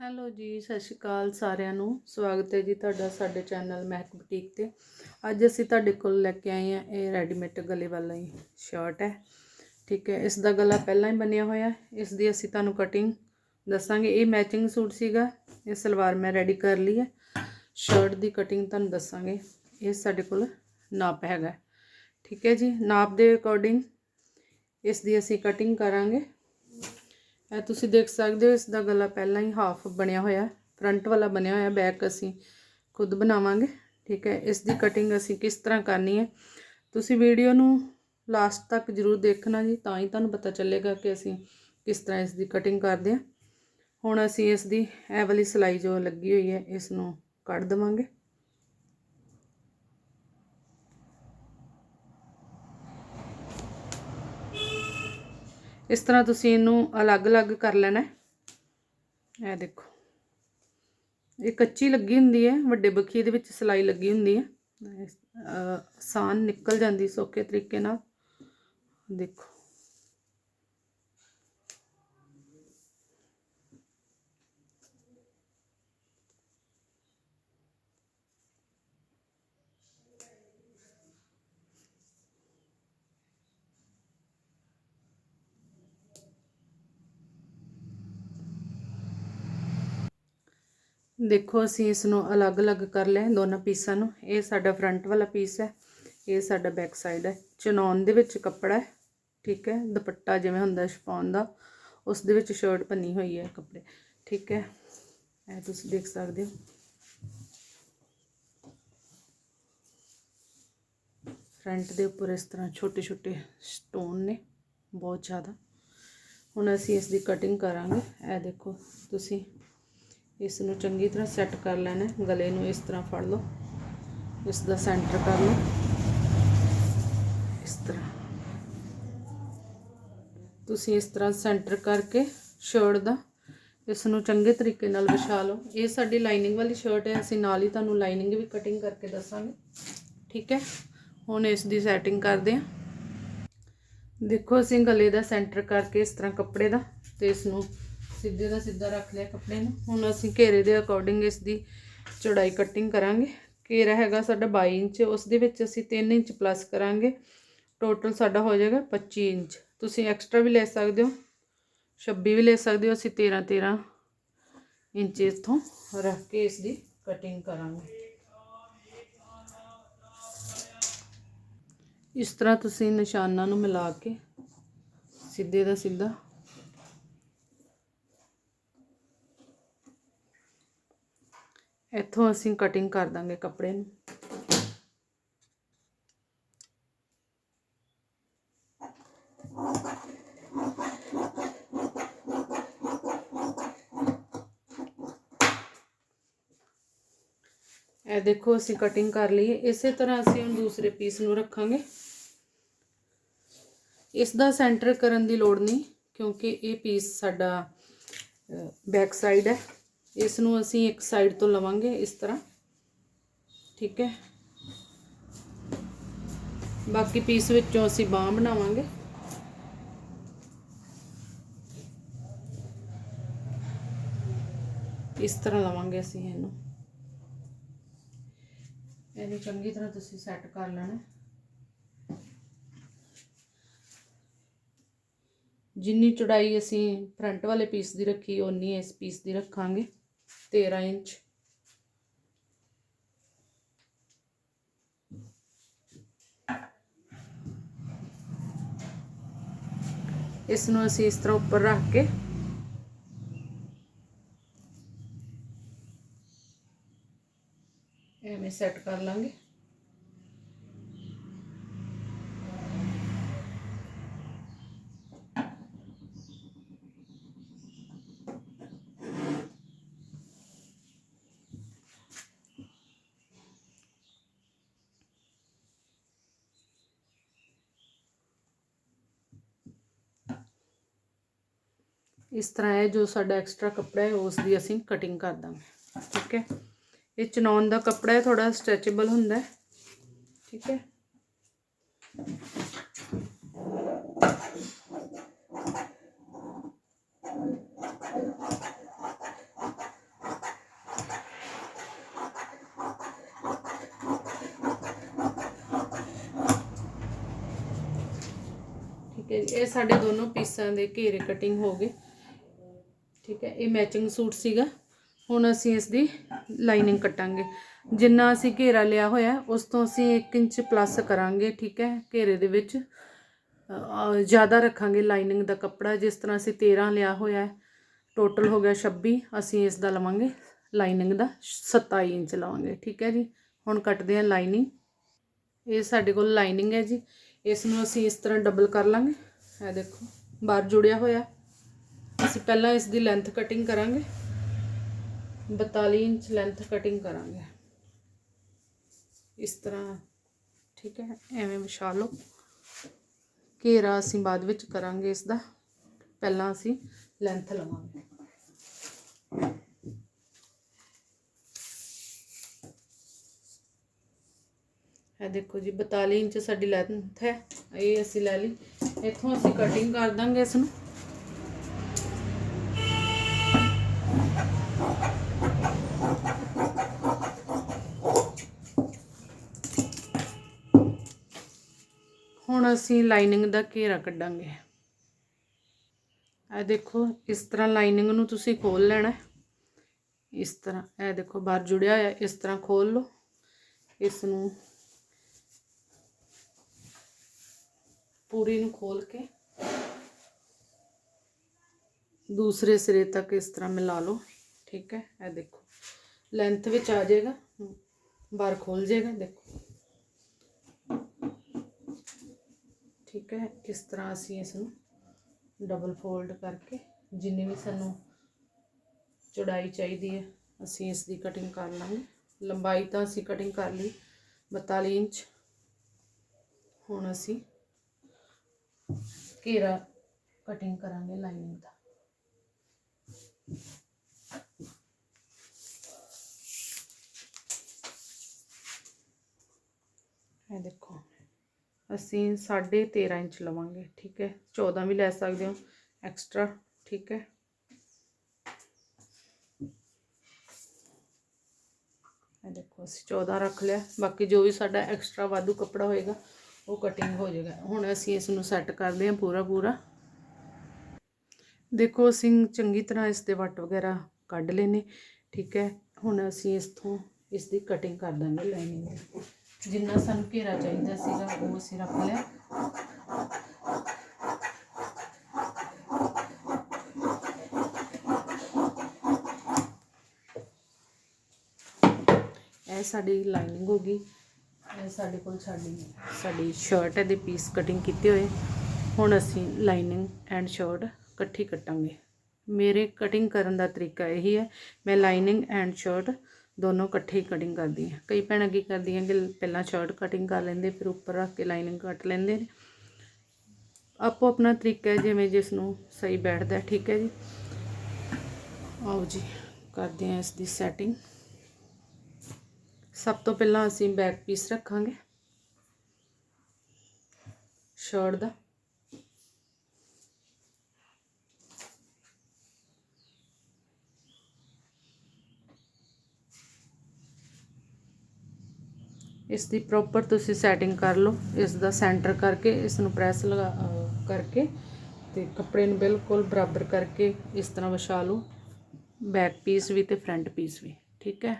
Hello ਜੀ, ਸਤਿ ਸ਼੍ਰੀ ਅਕਾਲ ਸਾਰਿਆਂ ਨੂੰ। ਸਵਾਗਤ ਹੈ ਜੀ ਤੁਹਾਡਾ ਸਾਡੇ ਚੈਨਲ ਮਹਿਕ ਬੁਟੀਕ ਤੇ। ਅੱਜ ਅਸੀਂ ਤੁਹਾਡੇ ਕੋਲ ਲੈ ਕੇ ਆਏ ਹਾਂ, ਇਹ ਰੈਡੀਮੇਡ ਗਲੇ ਵਾਲਾ ਹੀ ਸ਼ਰਟ ਹੈ। ਠੀਕ ਹੈ, ਇਸ ਦਾ ਗਲਾ ਪਹਿਲਾਂ ਹੀ ਬਣਿਆ ਹੋਇਆ ਇਸ ਦੀ ਅਸੀਂ ਤੁਹਾਨੂੰ ਕਟਿੰਗ ਦੱਸਾਂਗੇ। ਇਹ ਮੈਚਿੰਗ ਸੂਟ ਸੀਗਾ, ਇਹ ਸਲਵਾਰ ਮੈਂ ਰੈਡੀ ਕਰ ਲਈ ਹੈ। ਸ਼ਰਟ ਦੀ ਕਟਿੰਗ ਤੁਹਾਨੂੰ ਦੱਸਾਂਗੇ। ਇਹ ਸਾਡੇ ਕੋਲ ਨਾਪ ਹੈਗਾ ਠੀਕ ਹੈ ਜੀ, ਨਾਪ ਦੇ ਅਕੋਰਡਿੰਗ ਇਸ ਦੀ ਅਸੀਂ ਕਟਿੰਗ ਕਰਾਂਗੇ। ਇਹ ਤੁਸੀਂ ਦੇਖ ਸਕਦੇ ਹੋ, ਇਸ ਦਾ ਗਲਾ ਪਹਿਲਾਂ ਹੀ ਹਾਫ ਬਣਿਆ ਹੋਇਆ ਫਰੰਟ ਵਾਲਾ ਬਣਿਆ ਹੋਇਆ ਬੈਕ ਅਸੀਂ ਖੁਦ ਬਣਾਵਾਂਗੇ। ਠੀਕ ਹੈ, ਇਸ ਦੀ ਕਟਿੰਗ ਅਸੀਂ ਕਿਸ ਤਰ੍ਹਾਂ ਕਰਨੀ ਹੈ? ਤੁਸੀਂ ਵੀਡੀਓ ਨੂੰ ਲਾਸਟ ਤੱਕ ਜ਼ਰੂਰ ਦੇਖਣਾ ਜੀ, ਤਾਂ ਹੀ ਤੁਹਾਨੂੰ ਪਤਾ ਚੱਲੇਗਾ ਕਿ ਅਸੀਂ ਕਿਸ ਤਰ੍ਹਾਂ ਇਸ ਦੀ ਕਟਿੰਗ ਕਰਦੇ ਹਾਂ। ਹੁਣ ਅਸੀਂ ਇਸ ਦੀ, ਇਹ ਵਾਲੀ ਸਿਲਾਈ ਜੋ ਲੱਗੀ ਹੋਈ ਹੈ, ਇਸ ਨੂੰ ਕੱਢ ਦੇਵਾਂਗੇ। ਇਸ ਤਰ੍ਹਾਂ ਤੁਸੀਂ ਇਹਨੂੰ ਅਲੱਗ-ਅਲੱਗ ਕਰ ਲੈਣਾ ਇਹ ਦੇਖੋ। ਇਹ ਕੱਚੀ ਲੱਗੀ ਹੁੰਦੀ ਹੈ, ਵੱਡੇ ਬਖੀ ਦੇ ਵਿੱਚ ਸਿਲਾਈ ਲੱਗੀ ਹੁੰਦੀ ਹੈ। ਆਸਾਨ ਨਿਕਲ ਜਾਂਦੀ ਸੌਖੇ ਤਰੀਕੇ ਨਾਲ। ਦੇਖੋ। ਦੇਖੋ, ਅਸੀਂ ਇਸ ਨੂੰ ਅਲੱਗ-ਅਲੱਗ ਕਰ ਲਿਆ ਦੋਨਾਂ ਪੀਸਾਂ ਨੂੰ। ਇਹ ਸਾਡਾ ਫਰੰਟ ਵਾਲਾ ਪੀਸ ਹੈ, ਇਹ ਸਾਡਾ ਬੈਕ ਸਾਈਡ ਹੈ। ਚਨੌਨ ਦੇ ਵਿੱਚ ਕੱਪੜਾ ਹੈ, ਠੀਕ ਹੈ? ਦੁਪੱਟਾ ਜਿਵੇਂ ਹੁੰਦਾ ਸ਼ਪੌਨ ਦਾ, ਉਸ ਦੇ ਵਿੱਚ ਸ਼ਰਟ ਬਣੀ ਹੋਈ ਹੈ ਕੱਪੜੇ, ਠੀਕ ਹੈ? ਇਹ ਤੁਸੀਂ ਦੇਖ ਸਕਦੇ ਹੋ। ਫਰੰਟ ਦੇ ਉੱਪਰ ਇਸ ਤਰ੍ਹਾਂ ਛੋਟੇ ਛੋਟੇ ਸਟੋਨ ਨੇ, ਬਹੁਤ ਜ਼ਿਆਦਾ। ਹੁਣ ਅਸੀਂ ਇਸ ਦੀ ਕਟਿੰਗ ਕਰਾਂਗੇ। ਇਹ ਦੇਖੋ, ਤੁਸੀਂ ਇਸ ਨੂੰ ਚੰਗੀ ਤਰ੍ਹਾਂ ਸੈੱਟ ਕਰ ਲੈਣਾ ਗਲੇ ਨੂੰ ਇਸ ਤਰ੍ਹਾਂ ਫੜ ਲਓ। ਇਸ ਦਾ ਸੈਂਟਰ ਕਰ ਲਓ। ਇਸ ਤਰ੍ਹਾਂ। ਤੁਸੀਂ ਇਸ ਤਰ੍ਹਾਂ ਸੈਂਟਰ ਕਰਕੇ ਸ਼ਰਟ ਦਾ ਇਸ ਨੂੰ ਚੰਗੇ ਤਰੀਕੇ ਨਾਲ ਵਿਛਾ ਲਓ। ਇਹ ਸਾਡੀ ਲਾਈਨਿੰਗ ਵਾਲੀ ਸ਼ਰਟ ਹੈ। ਅਸੀਂ ਨਾਲ ਹੀ ਤੁਹਾਨੂੰ ਲਾਈਨਿੰਗ ਵੀ ਕਟਿੰਗ ਕਰਕੇ ਦੱਸਾਂਗੇ। ਠੀਕ ਹੈ? ਹੁਣ ਇਸ ਦੀ ਸੈਟਿੰਗ ਕਰਦੇ ਹਾਂ। ਦੇਖੋ, ਅਸੀਂ ਗਲੇ ਦਾ ਸੈਂਟਰ ਕਰਕੇ ਇਸ ਤਰ੍ਹਾਂ ਕੱਪੜੇ ਦਾ ਤੇ ਇਸ ਨੂੰ ਸਿੱਧੇ ਦਾ ਸਿੱਧਾ ਰੱਖ ਲਿਆ ਕੱਪੜੇ ਨੂੰ। ਹੁਣ ਅਸੀਂ ਘੇਰੇ ਦੇ ਅਕੋਰਡਿੰਗ ਇਸ ਦੀ ਚੌੜਾਈ ਕਟਿੰਗ ਕਰਾਂਗੇ। ਘੇਰਾ ਹੈਗਾ ਸਾਡਾ 22 ਇੰਚ, ਉਸ ਦੇ ਵਿੱਚ ਅਸੀਂ 3 ਇੰਚ ਪਲੱਸ ਕਰਾਂਗੇ। ਟੋਟਲ ਸਾਡਾ ਹੋ ਜਾਏਗਾ 25 ਇੰਚ। ਤੁਸੀਂ ਐਕਸਟਰਾ ਵੀ ਲੈ ਸਕਦੇ ਹੋ 26 ਵੀ ਲੈ ਸਕਦੇ ਹੋ, ਅਸੀਂ 13 13 ਇੰਚ ਇਥੋਂ ਰੱਖ ਕੇ ਇਸ ਦੀ ਕਟਿੰਗ ਕਰਾਂਗੇ। ਇਸ ਤਰ੍ਹਾਂ ਤੁਸੀਂ ਨਿਸ਼ਾਨਾਂ ਨੂੰ ਮਿਲਾ ਕੇ ਸਿੱਧੇ ਦਾ ਸਿੱਧਾ ਇੱਥੋਂ ਅਸੀਂ ਕਟਿੰਗ ਕਰ ਦਾਂਗੇ ਕੱਪੜੇ ਨੂੰ ਇਹ ਦੇਖੋ ਅਸੀਂ ਕਟਿੰਗ ਕਰ ਲਈ ਹੈ ਇਸੇ ਤਰ੍ਹਾਂ ਅਸੀਂ ਹੁਣ ਦੂਸਰੇ ਪੀਸ ਨੂੰ ਰੱਖਾਂਗੇ ਇਸ ਦਾ ਸੈਂਟਰ ਕਰਨ ਦੀ ਲੋੜ ਨਹੀਂ ਕਿਉਂਕਿ ਇਹ ਪੀਸ ਸਾਡਾ ਬੈਕ ਸਾਈਡ ਹੈ ਇਸ ਨੂੰ ਅਸੀਂ ਇੱਕ ਸਾਈਡ ਤੋਂ ਲਵਾਂਗੇ ਇਸ ਤਰ੍ਹਾਂ। ਠੀਕ ਹੈ। ਬਾਕੀ ਪੀਸ ਵਿੱਚੋਂ ਅਸੀਂ ਬਾਹ ਬਣਾਵਾਂਗੇ। ਇਸ ਤਰ੍ਹਾਂ ਲਵਾਂਗੇ ਅਸੀਂ ਇਹਨੂੰ। ਇਹਨੂੰ ਚੰਗੀ ਤਰ੍ਹਾਂ ਤੁਸੀਂ ਸੈੱਟ ਕਰ ਲੈਣਾ। ਜਿੰਨੀ ਚੌੜਾਈ ਅਸੀਂ ਫਰੰਟ ਵਾਲੇ ਪੀਸ ਦੀ ਰੱਖੀ, ਓਨੀ ਇਸ ਪੀਸ ਦੀ ਰੱਖਾਂਗੇ। 13 ਇੰਚ ਇਸ ਨੂੰ ਅਸੀਂ ਇਸ ਤਰ੍ਹਾਂ ਉੱਪਰ ਰੱਖ ਕੇ ਐਵੇਂ ਸੈੱਟ ਕਰ ਲਾਂਗੇ इस तरह है जो साडा एक्सट्रा कपड़ा है उसकी असी कटिंग कर देंगे। ठीक है? ये चनौन का कपड़ा है, थोड़ा स्ट्रैचेबल हों। ठीक है? ठीक है ये साढ़े दोनों पीसा के घेरे कटिंग हो गए। ਠੀਕ ਹੈ, ਇਹ ਮੈਚਿੰਗ ਸੂਟ ਸੀਗਾ। ਹੁਣ ਅਸੀਂ ਇਸ ਦੀ ਲਾਈਨਿੰਗ ਕੱਟਾਂਗੇ। ਜਿੰਨਾ ਅਸੀਂ ਘੇਰਾ ਲਿਆ ਹੋਇਆ, ਉਸ ਤੋਂ ਅਸੀਂ 1 ਇੰਚ ਪਲੱਸ ਕਰਾਂਗੇ, ਠੀਕ ਹੈ, ਘੇਰੇ ਦੇ ਵਿੱਚ। ਜ਼ਿਆਦਾ ਰੱਖਾਂਗੇ ਲਾਈਨਿੰਗ ਦਾ ਕੱਪੜਾ, ਜਿਸ ਤਰ੍ਹਾਂ ਅਸੀਂ 13 ਲਿਆ ਹੋਇਆ ਹੈ। ਟੋਟਲ ਹੋ ਗਿਆ 26 ਅਸੀਂ ਇਸ ਦਾ ਲਵਾਂਗੇ ਲਾਈਨਿੰਗ ਦਾ 27 ਇੰਚ ਲਵਾਂਗੇ, ਠੀਕ ਹੈ ਜੀ। ਹੁਣ ਕੱਟਦੇ ਹਾਂ ਲਾਈਨਿੰਗ ਇਹ ਸਾਡੇ ਕੋਲ ਲਾਈਨਿੰਗ ਹੈ ਜੀ। ਇਸ ਨੂੰ ਅਸੀਂ ਇਸ ਤਰ੍ਹਾਂ ਡਬਲ ਕਰ ਲਾਂਗੇ। ਇਹ ਦੇਖੋ, ਬਾਹਰ ਜੁੜਿਆ ਹੋਇਆ। ਅਸੀਂ ਪਹਿਲਾਂ ਇਸ ਦੀ ਲੈਂਥ ਕਟਿੰਗ ਕਰਾਂਗੇ। 42 ਇੰਚ ਲੈਂਥ ਕਟਿੰਗ ਕਰਾਂਗੇ। ਇਸ ਤਰ੍ਹਾਂ, ਠੀਕ ਹੈ, ਐਵੇਂ ਵਿਛਾ ਲਓ। ਘੇਰਾ ਅਸੀਂ ਬਾਅਦ ਵਿੱਚ ਕਰਾਂਗੇ ਇਸ ਦਾ। ਪਹਿਲਾਂ ਅਸੀਂ ਲੈਂਥ ਲਵਾਂਗੇ। ਇਹ ਦੇਖੋ ਜੀ 42 ਇੰਚ ਸਾਡੀ ਲੈਂਥ ਹੈ। ਇਹ ਅਸੀਂ ਲੈ ਲਈ। ਇੱਥੋਂ ਅਸੀਂ ਕਟਿੰਗ ਕਰ ਦਾਂਗੇ ਇਸ ਨੂੰ। ਹੁਣ ਅਸੀਂ ਲਾਈਨਿੰਗ ਦਾ ਘੇਰਾ ਕੱਢਾਂਗੇ। ਇਹ ਦੇਖੋ, ਇਸ ਤਰ੍ਹਾਂ ਲਾਈਨਿੰਗ ਨੂੰ ਤੁਸੀਂ ਖੋਲ ਲੈਣਾ ਇਸ ਤਰ੍ਹਾਂ, ਇਹ ਦੇਖੋ, ਬਾਹਰ ਜੁੜਿਆ ਹੋਇਆ, ਇਸ ਤਰ੍ਹਾਂ ਖੋਲ ਲਓ। ਇਸ ਨੂੰ ਪੂਰੀ ਨੂੰ ਖੋਲ ਕੇ ਦੂਸਰੇ ਸਿਰੇ ਤੱਕ ਇਸ ਤਰ੍ਹਾਂ ਮਿਲਾ ਲਓ, ਠੀਕ ਹੈ? ਇਹ ਦੇਖੋ ਲੈਂਥ ਵਿੱਚ ਆ ਜਾਏਗਾ। ਬਾਹਰ ਖੋਲ ਜਾਏਗਾ, ਦੇਖੋ। ਠੀਕ ਹੈ ਇਸ ਤਰ੍ਹਾਂ ਅਸੀਂ ਇਸ ਨੂੰ ਡਬਲ ਫੋਲਡ ਕਰਕੇ ਜਿੰਨੀ ਵੀ ਸਾਨੂੰ ਚੌੜਾਈ ਚਾਹੀਦੀ ਹੈ, ਅਸੀਂ ਇਸ ਦੀ ਕਟਿੰਗ ਕਰ ਲਾਂਗੇ। ਲੰਬਾਈ ਤਾਂ ਅਸੀਂ ਕਟਿੰਗ ਕਰ ਲਈ 42 ਇੰਚ। ਹੁਣ ਅਸੀਂ ਘੇਰਾ ਕਟਿੰਗ ਕਰਾਂਗੇ ਲਾਈਨਿੰਗ ਦਾ। ਇਹ ਦੇਖੋ। ਅਸੀਂ 13.5 ਇੰਚ ਲਵਾਂਗੇ, ਠੀਕ ਹੈ? 14 ਵੀ ਲੈ ਸਕਦੇ ਹੋ ਐਕਸਟਰਾ ਠੀਕ ਹੈ? ਇਹ ਦੇਖੋ, ਅਸੀਂ 14 ਰੱਖ ਲਿਆ। ਬਾਕੀ ਜੋ ਵੀ ਸਾਡਾ ਐਕਸਟਰਾ ਵਾਧੂ ਕੱਪੜਾ ਹੋਏਗਾ, ਉਹ ਕਟਿੰਗ ਹੋ ਜਾਏਗਾ। ਹੁਣ ਅਸੀਂ ਇਸ ਨੂੰ ਸੈੱਟ ਕਰਦੇ ਹਾਂ ਪੂਰਾ ਪੂਰਾ। ਦੇਖੋ, ਅਸੀਂ ਚੰਗੀ ਤਰ੍ਹਾਂ ਇਸ ਦੇ ਵੱਟ ਵਗੈਰਾ ਕੱਢ ਲਏ ਠੀਕ ਹੈ? ਹੁਣ ਅਸੀਂ ਇਸ ਤੋਂ ਇਸ ਦੀ ਕਟਿੰਗ ਕਰ ਦਾਂਗੇ ਲਾਈਨਿੰਗ ਦੀ। ਜਿੰਨਾ ਸਾਨੂੰ ਘੇਰਾ ਚਾਹੀਦਾ ਸੀਗਾ ਉਹ ਅਸੀਂ ਰੱਖ ਲਿਆ। ਇਹ ਸਾਡੀ ਲਾਈਨਿੰਗ ਹੋ ਗਈ। ਇਹ ਸਾਡੇ ਕੋਲ ਸਾਡੀ ਸਾਡੀ ਸ਼ਰਟ ਦੇ ਪੀਸ ਕਟਿੰਗ ਕੀਤੇ ਹੋਏ ਹੁਣ ਅਸੀਂ ਲਾਈਨਿੰਗ ਐਂਡ ਸ਼ਰਟ ਇਕੱਠੀ ਕੱਟਾਂਗੇ। ਮੇਰੇ ਕਟਿੰਗ ਕਰਨ ਦਾ ਤਰੀਕਾ ਇਹੀ ਹੈ। ਮੈਂ ਲਾਈਨਿੰਗ ਐਂਡ ਸ਼ਰਟ ਦੋਨੋਂ ਇਕੱਠੇ ਹੀ ਕਟਿੰਗ ਕਰਦੀ ਹਾਂ ਕਈ ਭੈਣਾਂ ਕੀ ਕਰਦੀਆਂ ਕਿ ਪਹਿਲਾਂ ਸ਼ਰਟ ਕਟਿੰਗ ਕਰ ਲੈਂਦੇ ਫਿਰ ਉੱਪਰ ਰੱਖ ਕੇ ਲਾਈਨਿੰਗ ਕੱਟ ਲੈਂਦੇ ਨੇ ਆਪੋ ਆਪਣਾ ਤਰੀਕਾ ਹੈ ਜਿਵੇਂ ਜਿਸ ਨੂੰ ਸਹੀ ਬੈਠਦਾ ਹੈ, ਠੀਕ ਹੈ ਜੀ ਆਓ ਜੀ ਕਰਦੇ ਹਾਂ ਇਸ ਦੀ ਸੈਟਿੰਗ ਸਭ ਤੋਂ ਪਹਿਲਾਂ ਅਸੀਂ ਬੈਕ ਪੀਸ ਰੱਖਾਂਗੇ ਸ਼ਰਟ ਦਾ ਇਸ ਦੀ ਪ੍ਰੋਪਰ ਤੁਸੀਂ ਸੈਟਿੰਗ ਕਰ ਲਓ ਇਸ ਦਾ ਸੈਂਟਰ ਕਰਕੇ ਇਸ ਨੂੰ ਪ੍ਰੈਸ ਲਗਾ ਕਰਕੇ ਤੇ ਕੱਪੜੇ ਨੂੰ ਬਿਲਕੁਲ ਬਰਾਬਰ ਕਰਕੇ ਇਸ ਤਰ੍ਹਾਂ ਵਿਛਾ ਲਓ। ਬੈਕ ਪੀਸ ਵੀ ਤੇ ਫਰੰਟ ਪੀਸ ਵੀ, ਠੀਕ ਹੈ?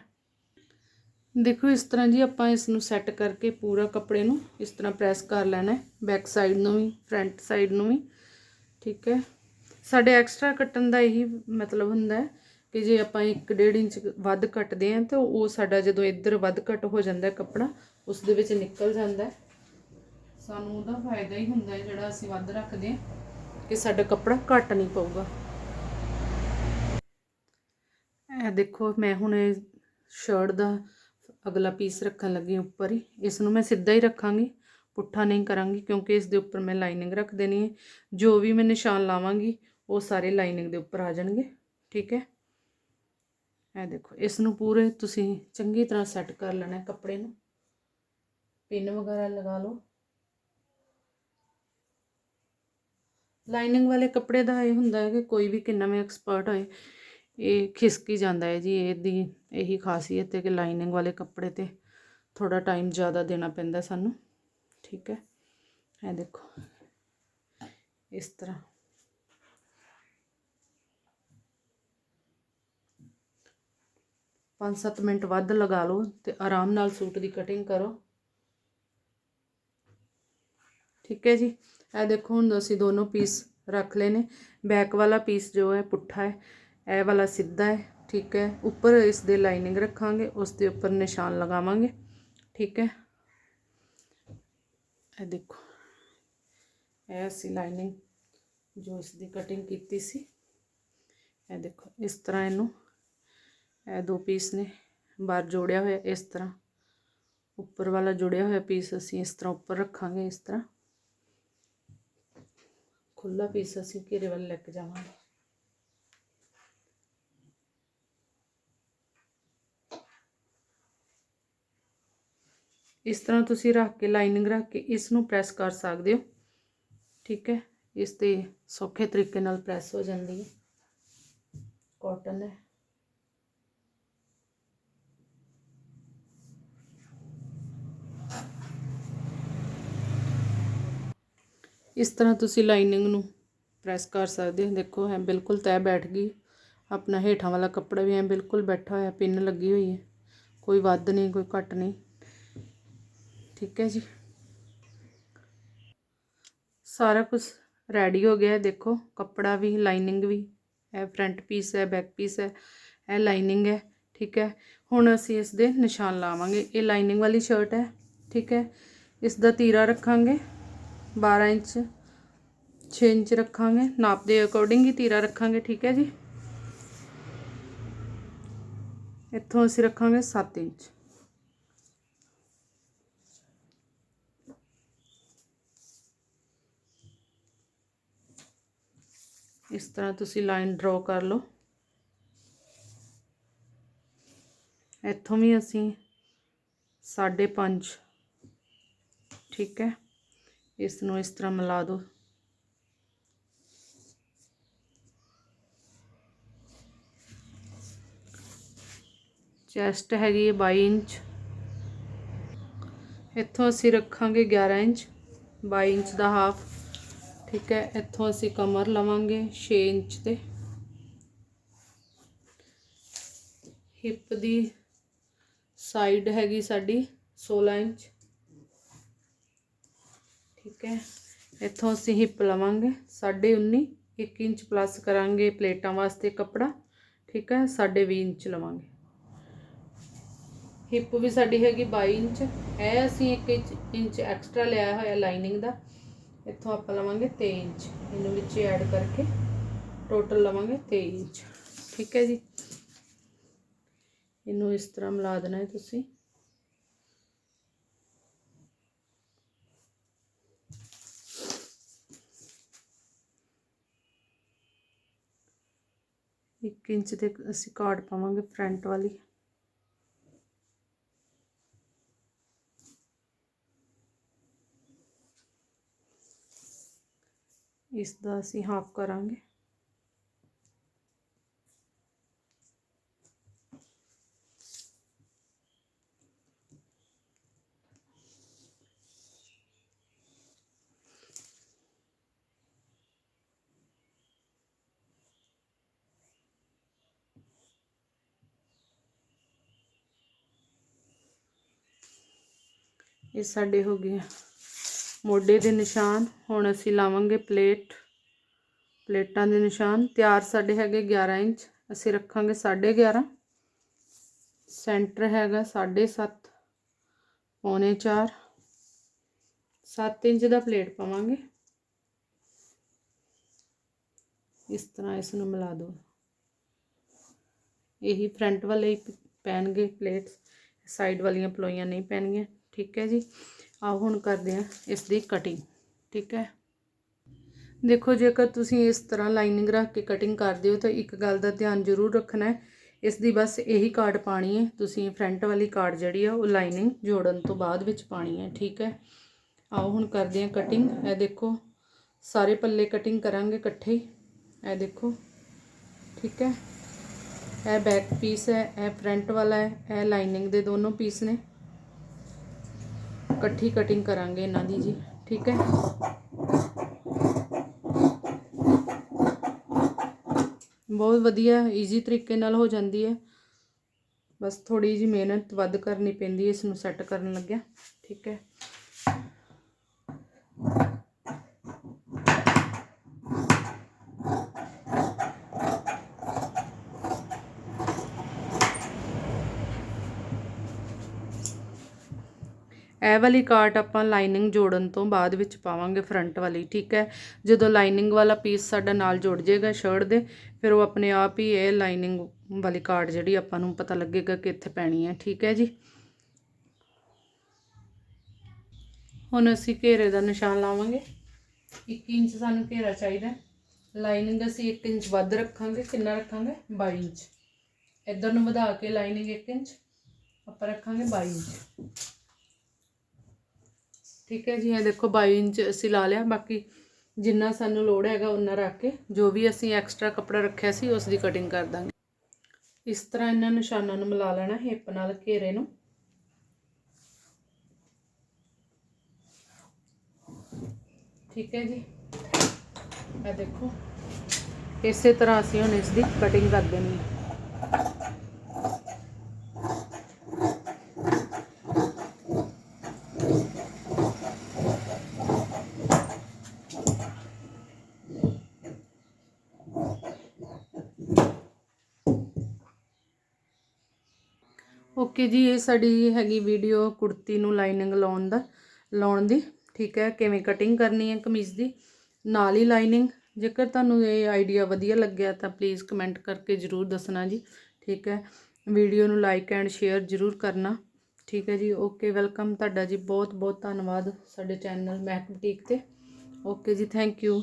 ਦੇਖੋ, ਇਸ ਤਰ੍ਹਾਂ ਜੀ ਆਪਾਂ ਇਸ ਨੂੰ ਸੈੱਟ ਕਰਕੇ ਪੂਰਾ ਕੱਪੜੇ ਨੂੰ ਇਸ ਤਰ੍ਹਾਂ ਪ੍ਰੈਸ ਕਰ ਲੈਣਾ ਹੈ ਬੈਕ ਸਾਈਡ ਨੂੰ ਵੀ ਫਰੰਟ ਸਾਈਡ ਨੂੰ ਵੀ, ਠੀਕ ਹੈ? ਸਾਡੇ ਐਕਸਟਰਾ ਕੱਟਣ ਦਾ ਇਹੀ ਮਤਲਬ ਹੁੰਦਾ ਹੈ ਕਿ ਜੇ ਆਪਾਂ 1.5 ਇੰਚ ਵੱਧ ਕੱਟਦੇ ਹਾਂ ਤਾਂ ਉਹ ਸਾਡਾ ਜਦੋਂ ਇੱਧਰ ਵੱਧ ਕੱਟ ਹੋ ਜਾਂਦਾ ਕੱਪੜਾ, ਉਸ ਦੇ ਵਿੱਚ ਨਿਕਲ ਜਾਂਦਾ ਸਾਨੂੰ ਉਹਦਾ ਫਾਇਦਾ ਹੀ ਹੁੰਦਾ ਹੈ ਜਿਹੜਾ ਅਸੀਂ ਵੱਧ ਰੱਖਦੇ ਹਾਂ ਕਿ ਸਾਡਾ ਕੱਪੜਾ ਘੱਟ ਨਹੀਂ ਪਊਗਾ। ਇਹ ਦੇਖੋ, ਮੈਂ ਹੁਣ ਇਹ ਸ਼ਰਟ ਦਾ ਅਗਲਾ ਪੀਸ ਰੱਖਣ ਲੱਗੀ ਉੱਪਰ ਹੀ। ਇਸ ਨੂੰ ਮੈਂ ਸਿੱਧਾ ਹੀ ਰੱਖਾਂਗੀ, ਪੁੱਠਾ ਨਹੀਂ ਕਰਾਂਗੀ ਕਿਉਂਕਿ ਇਸ ਦੇ ਉੱਪਰ ਮੈਂ ਲਾਈਨਿੰਗ ਰੱਖ ਦੇਣੀ ਹੈ। ਜੋ ਵੀ ਮੈਂ ਨਿਸ਼ਾਨ ਲਾਵਾਂਗੀ, ਉਹ ਸਾਰੇ ਲਾਈਨਿੰਗ ਦੇ ਉੱਪਰ ਆ ਜਾਣਗੇ। ਠੀਕ ਹੈ? ਇਹ ਦੇਖੋ ਇਸ ਨੂੰ ਪੂਰੇ ਤੁਸੀਂ ਚੰਗੀ ਤਰ੍ਹਾਂ ਸੈੱਟ ਕਰ ਲੈਣਾ ਕੱਪੜੇ ਨੂੰ। ਪਿੰਨ ਵਗੈਰਾ ਲਗਾ ਲਓ। ਲਾਈਨਿੰਗ ਵਾਲੇ ਕੱਪੜੇ ਦਾ ਇਹ ਹੁੰਦਾ ਹੈ ਕਿ ਕੋਈ ਵੀ ਕਿੰਨਾ ਵੀ ਐਕਸਪਰਟ ਹੋਏ, ਇਹ ਖਿਸਕੀ ਜਾਂਦਾ ਹੈ ਜੀ ਇਹਦੀ ਇਹੀ ਖਾਸੀਅਤ ਹੈ ਕਿ ਲਾਈਨਿੰਗ ਵਾਲੇ ਕੱਪੜੇ ਤੇ ਥੋੜਾ ਟਾਈਮ ਜ਼ਿਆਦਾ ਦੇਣਾ ਪੈਂਦਾ ਸਾਨੂੰ। ਠੀਕ ਹੈ? ਇਹ ਦੇਖੋ, ਇਸ ਤਰ੍ਹਾਂ। ਪੰਜ ਸੱਤ ਮਿੰਟ ਵੱਧ ਲਗਾ ਲਓ ਤੇ ਆਰਾਮ ਨਾਲ ਸੂਟ ਦੀ ਕਟਿੰਗ ਕਰੋ। ਠੀਕ ਹੈ ਜੀ? ਇਹ ਦੇਖੋ, ਹੁਣ ਅਸੀਂ ਦੋਨੋਂ ਪੀਸ ਰੱਖ ਲਏ ਨੇ। ਬੈਕ ਵਾਲਾ ਪੀਸ ਜੋ ਹੈ, ਪੁੱਠਾ ਹੈ, ਇਹ ਵਾਲਾ ਸਿੱਧਾ ਹੈ, ਠੀਕ ਹੈ? ਉੱਪਰ ਇਸ ਦੇ ਲਾਈਨਿੰਗ ਰੱਖਾਂਗੇ, ਉਸ ਦੇ ਉੱਪਰ ਨਿਸ਼ਾਨ ਲਗਾਵਾਂਗੇ, ਠੀਕ ਹੈ? ਇਹ ਦੇਖੋ, ਇਹ ਅਸੀਂ ਲਾਈਨਿੰਗ ਜੋ ਇਸ ਦੀ ਕਟਿੰਗ ਕੀਤੀ ਸੀ, ਇਹ ਦੇਖੋ, ਇਸ ਤਰ੍ਹਾਂ ਇਹਨੂੰ ਇਹ ਦੋ ਪੀਸ ਨੇ, ਬਾਹਰ ਜੋੜਿਆ ਹੋਇਆ ਇਸ ਤਰ੍ਹਾਂ। ਉੱਪਰ ਵਾਲਾ ਜੁੜਿਆ ਹੋਇਆ ਪੀਸ ਅਸੀਂ ਇਸ ਤਰ੍ਹਾਂ ਉੱਪਰ ਰੱਖਾਂਗੇ, ਇਸ ਤਰ੍ਹਾਂ। ਖੁੱਲਾ ਪੀਸ ਅਸੀਂ ਘੇਰੇ ਵੱਲ ਲੈ ਕੇ ਜਾਵਾਂਗੇ। ਇਸ ਤਰ੍ਹਾਂ ਤੁਸੀਂ ਰੱਖ ਕੇ ਲਾਈਨਿੰਗ ਰੱਖ ਕੇ ਇਸ ਨੂੰ ਪ੍ਰੈਸ ਕਰ ਸਕਦੇ ਹੋ। ਠੀਕ ਹੈ? ਇਸ ਤੇ ਸੌਖੇ ਤਰੀਕੇ ਨਾਲ ਪ੍ਰੈਸ ਹੋ ਜਾਂਦੀ ਹੈ। ਕਾਟਨ ਹੈ। ਇਸ ਤਰ੍ਹਾਂ ਤੁਸੀਂ ਲਾਈਨਿੰਗ ਨੂੰ ਪ੍ਰੈਸ ਕਰ ਸਕਦੇ ਹੋ। ਦੇਖੋ ਹੈ ਬਿਲਕੁਲ ਤੈਅ ਬੈਠ ਗਈ। ਆਪਣਾ ਹੇਠਾਂ ਵਾਲਾ ਕੱਪੜਾ ਵੀ ਐ ਬਿਲਕੁਲ ਬੈਠਾ ਹੋਇਆ, ਪਿੰਨ ਲੱਗੀ ਹੋਈ ਹੈ। ਕੋਈ ਵੱਧ ਨਹੀਂ, ਕੋਈ ਘੱਟ ਨਹੀਂ। ਠੀਕ ਹੈ ਜੀ। ਸਾਰਾ ਕੁਝ ਰੈਡੀ ਹੋ ਗਿਆ ਦੇਖੋ, ਕੱਪੜਾ ਵੀ ਲਾਈਨਿੰਗ ਵੀ। ਇਹ ਫਰੰਟ ਪੀਸ ਹੈ ਬੈਕ ਪੀਸ ਹੈ। ਇਹ ਲਾਈਨਿੰਗ ਹੈ, ਠੀਕ ਹੈ। ਹੁਣ ਅਸੀਂ ਇਸ ਦੇ ਨਿਸ਼ਾਨ ਲਾਵਾਂਗੇ। ਇਹ ਲਾਈਨਿੰਗ ਵਾਲੀ ਸ਼ਰਟ ਹੈ, ਠੀਕ ਹੈ। ਇਸ ਦਾ ਤੀਰਾ ਰੱਖਾਂਗੇ। 12 ਇੰਚ 6 ਇੰਚ ਰੱਖਾਂਗੇ ਨਾਪ ਦੇ ਅਕੋਰਡਿੰਗ ਹੀ ਤੀਰਾ ਰੱਖਾਂਗੇ ਠੀਕ ਹੈ ਜੀ ਇੱਥੋਂ ਅਸੀਂ ਰੱਖਾਂਗੇ 7 ਇੰਚ ਇਸ ਤਰ੍ਹਾਂ ਤੁਸੀਂ ਲਾਈਨ ਡਰਾ ਕਰ ਲਓ ਇੱਥੋਂ ਵੀ ਅਸੀਂ 5.5 ਠੀਕ ਹੈ ਇਸ ਨੂੰ ਇਸ ਤਰ੍ਹਾਂ ਮਿਲਾ ਦਿਓ ਚੈਸਟ ਹੈਗੀ ਹੈ 22 ਇੰਚ। ਇੱਥੋਂ ਅਸੀਂ ਰੱਖਾਂਗੇ 11 ਇੰਚ 22 ਇੰਚ ਦਾ ਹਾਫ। ਠੀਕ ਹੈ, ਇੱਥੋਂ ਅਸੀਂ ਕਮਰ ਲਵਾਂਗੇ 6 ਇੰਚ ਤੇ ਹਿੱਪ ਦੀ ਸਾਈਡ ਹੈਗੀ ਸਾਡੀ 16 ਇੰਚ। ਠੀਕ ਹੈ। ਇੱਥੋਂ ਅਸੀਂ ਹਿੱਪ ਲਵਾਂਗੇ। 19.5 1 ਇੰਚ ਪਲੱਸ ਕਰਾਂਗੇ ਪਲੇਟਾਂ ਵਾਸਤੇ ਕੱਪੜਾ। ਠੀਕ ਹੈ 20 ਇੰਚ ਲਵਾਂਗੇ। ਹਿੱਪ ਵੀ ਸਾਡੀ ਹੈਗੀ 22 ਇੰਚ। ਇਹ ਅਸੀਂ 1 ਇੰਚ ਐਕਸਟਰਾ ਲਿਆ ਹੋਇਆ ਲਾਈਨਿੰਗ ਦਾ। ਇੱਥੋਂ ਆਪਾਂ ਲਵਾਂਗੇ 23 ਇੰਚ। ਇਹਨੂੰ ਵਿੱਚ ਐਡ ਕਰਕੇ ਟੋਟਲ ਲਵਾਂਗੇ 23 ਇੰਚ। ਠੀਕ ਹੈ ਜੀ। ਇਹਨੂੰ ਇਸ ਤਰ੍ਹਾਂ ਮਿਲਾ ਦੇਣਾ ਹੈ ਤੁਸੀਂ। ਇੱਕ ਇੰਚ ਦੇ ਅਸੀਂ ਕਾਰਡ ਪਾਵਾਂਗੇ ਫਰੰਟ ਵਾਲੀ ਇਸ ਦਾ ਅਸੀਂ ਹਾਫ ਕਰਾਂਗੇ ਇਹ ਸਾਡੇ ਹੋ ਗਏ ਮੋਢੇ ਦੇ ਨਿਸ਼ਾਨ। ਹੁਣ ਅਸੀਂ ਲਾਵਾਂਗੇ ਪਲੇਟ। ਪਲੇਟਾਂ ਦੇ ਨਿਸ਼ਾਨ। ਤਿਆਰ ਸਾਡੇ ਹੈਗੇ 11 ਇੰਚ। ਅਸੀਂ ਰੱਖਾਂਗੇ 11.5 ਸੈਂਟਰ ਹੈਗਾ 7.5 ਪੌਣੇ 4 7 ਇੰਚ ਦਾ ਪਲੇਟ ਪਾਵਾਂਗੇ। ਇਸ ਤਰ੍ਹਾਂ ਇਸ ਨੂੰ ਮਿਲਾ ਦਿਓ। ਇਹੀ ਫਰੰਟ ਵਾਲੇ ਹੀ ਪੈਣਗੇ ਪਲੇਟਸ। ਸਾਈਡ ਵਾਲੀਆਂ ਪਲੋਈਆਂ ਨਹੀਂ ਪੈਣਗੀਆਂ। ਠੀਕ ਹੈ ਜੀ। ਆਓ ਹੁਣ ਕਰਦੇ ਹਾਂ ਇਸ ਦੀ ਕਟਿੰਗ ਠੀਕ ਹੈ। ਦੇਖੋ, ਜੇਕਰ ਤੁਸੀਂ ਇਸ ਤਰ੍ਹਾਂ ਲਾਈਨਿੰਗ ਰੱਖ ਕੇ ਕਟਿੰਗ ਕਰਦੇ ਹੋ, ਤਾਂ ਇੱਕ ਗੱਲ ਦਾ ਧਿਆਨ ਜ਼ਰੂਰ ਰੱਖਣਾ ਹੈ। ਇਸ ਦੀ ਬਸ ਇਹੀ ਕਾਰਡ ਪਾਣੀ ਹੈ। ਤੁਸੀਂ ਫਰੰਟ ਵਾਲੀ ਕਾਰਡ ਜਿਹੜੀ ਆ, ਉਹ ਲਾਈਨਿੰਗ ਜੋੜਨ ਤੋਂ ਬਾਅਦ ਵਿੱਚ ਪਾਣੀ ਹੈ, ਠੀਕ ਹੈ। ਆਓ ਹੁਣ ਕਰਦੇ ਹਾਂ ਕਟਿੰਗ ਇਹ ਦੇਖੋ, ਸਾਰੇ ਪੱਲੇ ਕਟਿੰਗ ਕਰਾਂਗੇ ਇਕੱਠੇ ਹੀ। ਇਹ ਦੇਖੋ, ਠੀਕ ਹੈ। ਇਹ ਬੈਕ ਪੀਸ ਹੈ, ਇਹ ਫਰੰਟ ਵਾਲਾ ਹੈ, ਇਹ ਲਾਈਨਿੰਗ ਦੇ ਦੋਨੋਂ ਪੀਸ ਨੇ। ਇਕੱਠੀ ਕਟਿੰਗ ਕਰਾਂਗੇ ਇਹਨਾਂ ਦੀ ਜੀ, ਠੀਕ ਹੈ? ਬਹੁਤ ਵਧੀਆ ਈਜ਼ੀ ਤਰੀਕੇ ਨਾਲ ਹੋ ਜਾਂਦੀ ਹੈ। ਬਸ ਥੋੜੀ ਜੀ ਮਿਹਨਤ ਵੱਧ ਕਰਨੀ ਪੈਂਦੀ ਹੈ, ਇਸ ਨੂੰ ਸੈੱਟ ਕਰਨ ਲੱਗਿਆ, ਠੀਕ ਹੈ? ਇਹ ਵਾਲੀ ਕਾਟ ਆਪਾਂ ਲਾਈਨਿੰਗ ਜੋੜਨ ਤੋਂ ਬਾਅਦ ਵਿੱਚ ਪਾਵਾਂਗੇ ਫਰੰਟ ਵਾਲੀ, ਠੀਕ ਹੈ? ਜਦੋਂ ਲਾਈਨਿੰਗ ਵਾਲਾ ਪੀਸ ਸਾਡਾ ਨਾਲ ਜੁੜ ਜਾਏਗਾ ਸ਼ਰਟ ਦੇ, ਫਿਰ ਉਹ ਆਪਣੇ ਆਪ ਹੀ ਇਹ ਲਾਈਨਿੰਗ ਵਾਲੀ ਕਾਟ ਜਿਹੜੀ ਆਪਾਂ ਨੂੰ ਪਤਾ ਲੱਗੇਗਾ ਕਿ ਇੱਥੇ ਪੈਣੀ ਹੈ, ਠੀਕ ਹੈ ਜੀ? ਹੁਣ ਅਸੀਂ ਘੇਰੇ ਦਾ ਨਿਸ਼ਾਨ ਲਾਵਾਂਗੇ। 1 ਇੰਚ ਸਾਨੂੰ ਘੇਰਾ ਚਾਹੀਦਾ ਲਾਈਨਿੰਗ ਅਸੀਂ 1 ਇੰਚ ਵੱਧ ਰੱਖਾਂਗੇ, ਕਿੰਨਾ ਰੱਖਾਂਗੇ? 22 ਇੰਚ। ਇੱਧਰ ਨੂੰ ਵਧਾ ਕੇ ਲਾਈਨਿੰਗ 1 ਇੰਚ, ਆਪਾਂ ਰੱਖਾਂਗੇ 22 ਇੰਚ। ਠੀਕ ਹੈ ਜੀ, ਇਹ ਦੇਖੋ 22 ਇੰਚ ਅਸੀਂ ਲਾ ਲਿਆ, ਬਾਕੀ ਜਿੰਨਾ ਸਾਨੂੰ ਲੋੜ ਹੈਗਾ ਉਨਾ ਰੱਖ ਕੇ, ਜੋ ਵੀ ਅਸੀਂ ਐਕਸਟਰਾ ਕੱਪੜਾ ਰੱਖਿਆ ਸੀ, ਉਸ ਦੀ ਕਟਿੰਗ ਕਰ ਦਾਂਗੇ। ਇਸ ਤਰ੍ਹਾਂ ਇਹਨਾਂ ਨਿਸ਼ਾਨਾਂ ਨੂੰ ਮਿਲਾ ਲੈਣਾ ਹਿੱਪ ਨਾਲ, ਘੇਰੇ ਨੂੰ। ਠੀਕ ਹੈ ਜੀ। ਇਹ ਦੇਖੋ, ਇਸੇ ਤਰ੍ਹਾਂ ਅਸੀਂ ਹੁਣ ਇਸ ਦੀ ਕਟਿੰਗ ਕਰ ਦੇਣੀ ਹੈ। ਓਕੇ ਜੀ, ਇਹ ਸਾਡੀ ਹੈਗੀ ਵੀਡੀਓ ਕੁੜਤੀ ਨੂੰ ਲਾਈਨਿੰਗ ਲਾਉਣ ਦਾ, ਲਾਉਣ ਦੀ, ਠੀਕ ਹੈ, ਕਿਵੇਂ ਕਟਿੰਗ ਕਰਨੀ ਹੈ ਕਮੀਜ਼ ਦੀ, ਨਾਲ ਹੀ ਲਾਈਨਿੰਗ ਜੇਕਰ ਤੁਹਾਨੂੰ ਇਹ ਆਈਡੀਆ ਵਧੀਆ ਲੱਗਿਆ ਤਾਂ ਪਲੀਜ਼ ਕਮੈਂਟ ਕਰਕੇ ਜਰੂਰ ਦੱਸਣਾ ਜੀ, ਠੀਕ ਹੈ ਵੀਡੀਓ ਨੂੰ ਲਾਈਕ ਐਂਡ ਸ਼ੇਅਰ ਜਰੂਰ ਕਰਨਾ, ਠੀਕ ਹੈ ਜੀ, ਓਕੇ ਵੈਲਕਮ ਤੁਹਾਡਾ ਜੀ ਬਹੁਤ ਬਹੁਤ ਧੰਨਵਾਦ ਸਾਡੇ ਚੈਨਲ ਮਹਿਕ ਬੁਟੀਕ ਤੇ, ਓਕੇ ਜੀ ਥੈਂਕ ਯੂ